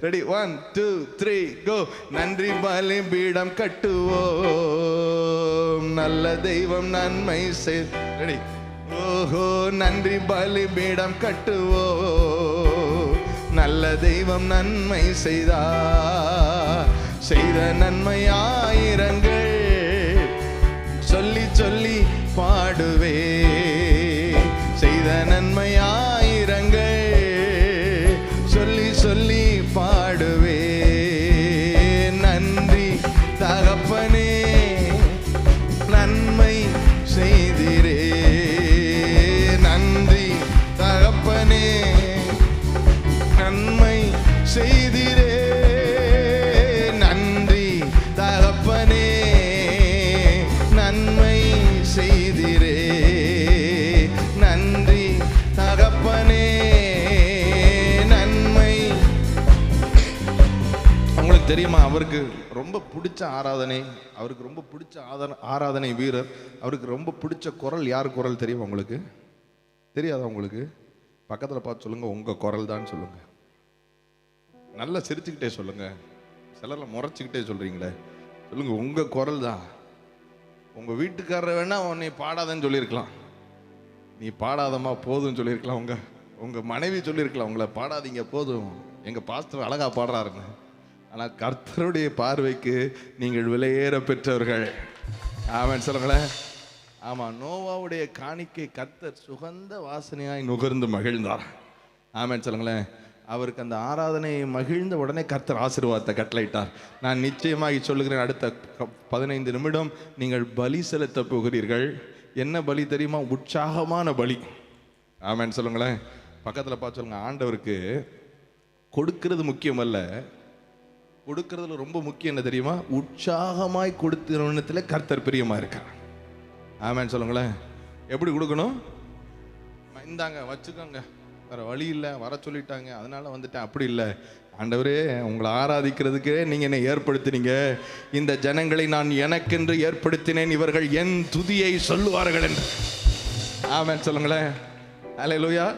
Ready one two three go நன்றி பலி பீடம் கட்டுவோம். நல்ல தெய்வம் நன்மை செய். ரெடி ஓஹோ நன்றி பலி பீடம் கட்டுவோம். நல்ல தெய்வம் நன்மை செய்தா. செய்த நன்மை ஆயிரங்கள் சொல்லி சொல்லி தெரியுமா? அவருக்கு ரொம்ப பிடிச்ச ஆராதனை அவருக்கு ரொம்ப பிடிச்ச ஆதன ஆராதனை வீரர் அவருக்கு ரொம்ப பிடிச்ச குரல் யார் குரல் தெரியுமா உங்களுக்கு? தெரியாதா உங்களுக்கு? பக்கத்தில் பார்த்து சொல்லுங்கள் உங்கள் குரல் தான் சொல்லுங்கள் நல்லா சிரிச்சுக்கிட்டே சொல்லுங்கள் சிலரில் முறைச்சிக்கிட்டே சொல்கிறீங்களே சொல்லுங்கள் உங்கள் குரல் தான். உங்கள் வீட்டுக்காரர் வேணால் உன்னை பாடாதன்னு சொல்லியிருக்கலாம். நீ பாடாதம்மா போதும்னு சொல்லியிருக்கலாம். உங்கள் உங்கள் மனைவி சொல்லியிருக்கலாம் உங்களை பாடாதீங்க போதும். எங்கள் பாஸ்டர் அழகா பாடுறாருங்க. ஆனால் கர்த்தருடைய பார்வைக்கு நீங்கள் விலையேற பெற்றவர்கள். ஆமாம் சொல்லுங்களேன். ஆமாம் நோவாவுடைய காணிக்கை கர்த்தர் சுகந்த வாசனையாய் நுகர்ந்து மகிழ்ந்தார். ஆமாம் சொல்லுங்களேன். அவருக்கு அந்த ஆராதனையை மகிழ்ந்த உடனே கர்த்தர் ஆசீர்வாதத்தை கட்டளையிட்டார். நான் நிச்சயமாக சொல்லுகிறேன் அடுத்த பதினைந்து நிமிடம் நீங்கள் பலி செலுத்த போகிறீர்கள். என்ன பலி தெரியுமா? உற்சாகமான பலி. ஆமென் சொல்லுங்களேன். பக்கத்தில் பார்த்து சொல்லுங்கள் ஆண்டவருக்கு கொடுக்கிறது முக்கியமல்ல கொடுக்கறதுல ரொம்ப முக்கியம் என்ன தெரியுமா? உற்சாகமாய் கொடுத்தவனத்துல கர்த்தர் பிரியமா இருக்கார். ஆமான்னு சொல்லுங்களேன். எப்படி கொடுக்கணும்? இந்தாங்க வச்சுக்கோங்க. வேற வழி இல்லை வர சொல்லிட்டாங்க. அதனால வந்துட்டேன். அப்படி இல்லை. ஆண்டவரே உங்களை ஆராதிக்கிறதுக்கே நீங்கள் என்னை ஏற்படுத்தினீங்க. இந்த ஜனங்களை நான் எனக்கென்று ஏற்படுத்தினேன். இவர்கள் என் துதியை சொல்லுவார்கள் என்று. ஆமென் சொல்லுங்களேன். அல்லேலூயா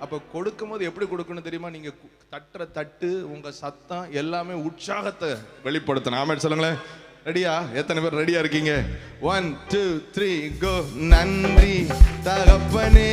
அப்போ கொடுக்கும்போது எப்படி கொடுக்கணும் தெரியுமா? நீங்கள் கு- தட்டுற தட்டு உங்க சத்தம் எல்லாமே உற்சாகத்தை வெளிப்படுத்தணும் ஆமாம் சொல்லுங்களேன். ரெடியா எத்தனை பேர் ரெடியா இருக்கீங்க? ஒன் டூ த்ரீ கோ நன்றி தகப்பனே.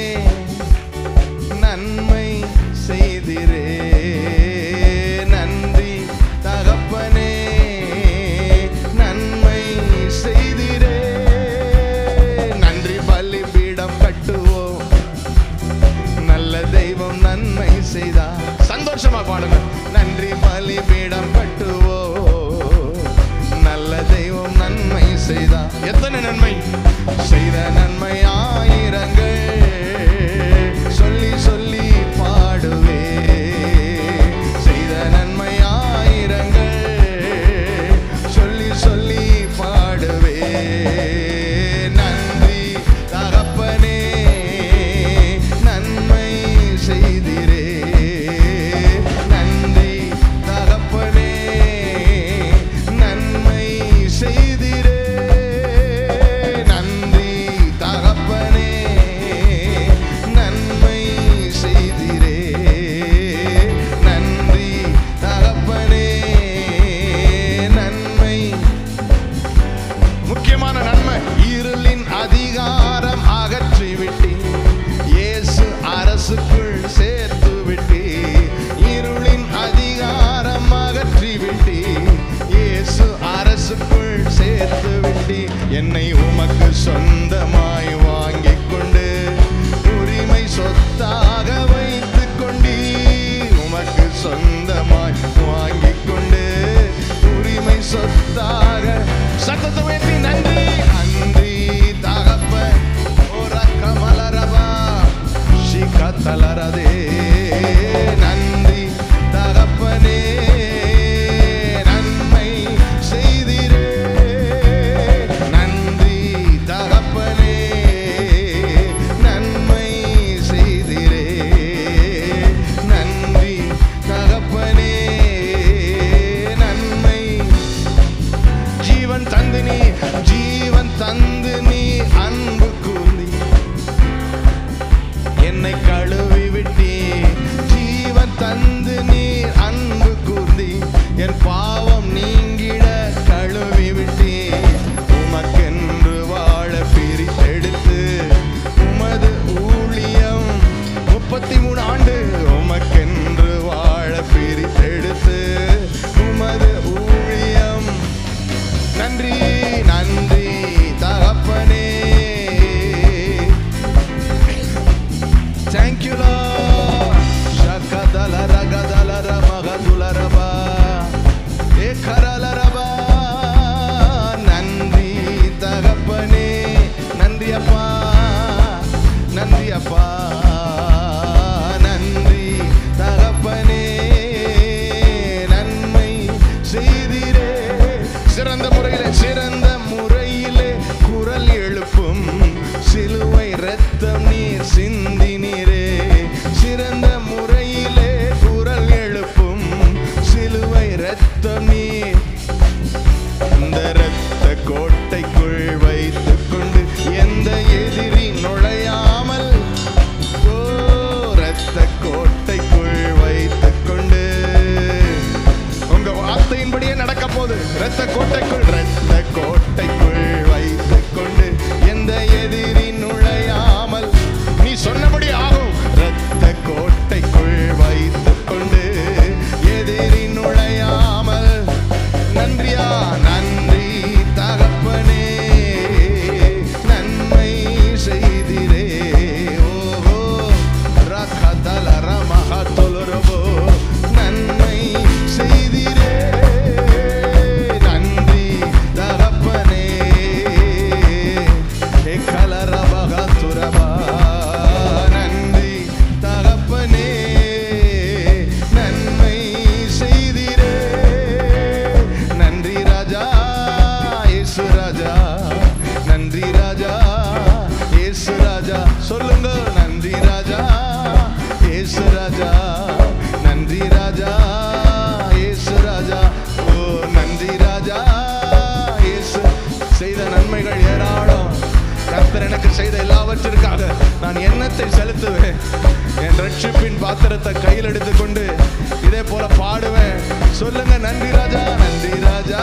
खराला நான் எண்ணத்தை செலுத்துவேன்? என் ரட்சிப்பின் பாத்திரத்தை கையில் எடுத்துக்கொண்டு இதே போல பாடுவேன். சொல்லுங்க நன்றி ராஜா நன்றி ராஜா.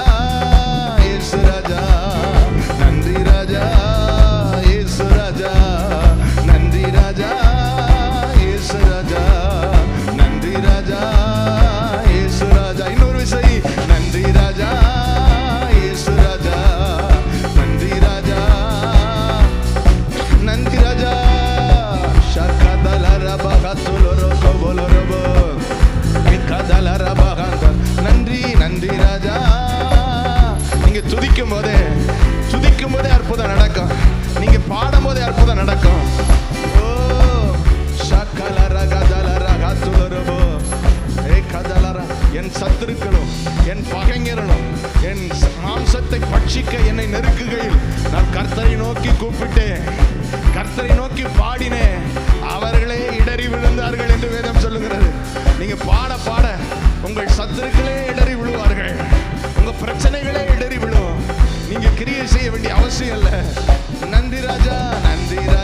நீங்க பாட பாட உங்கள் சத்துருக்களே இடறி விழுவார்கள். உங்க பிரச்சனைகளே இடறி விழும். நீங்க கிரியை செய்ய வேண்டிய அவசியம் இல்லை. நந்தி ராஜா நந்தி ராஜா.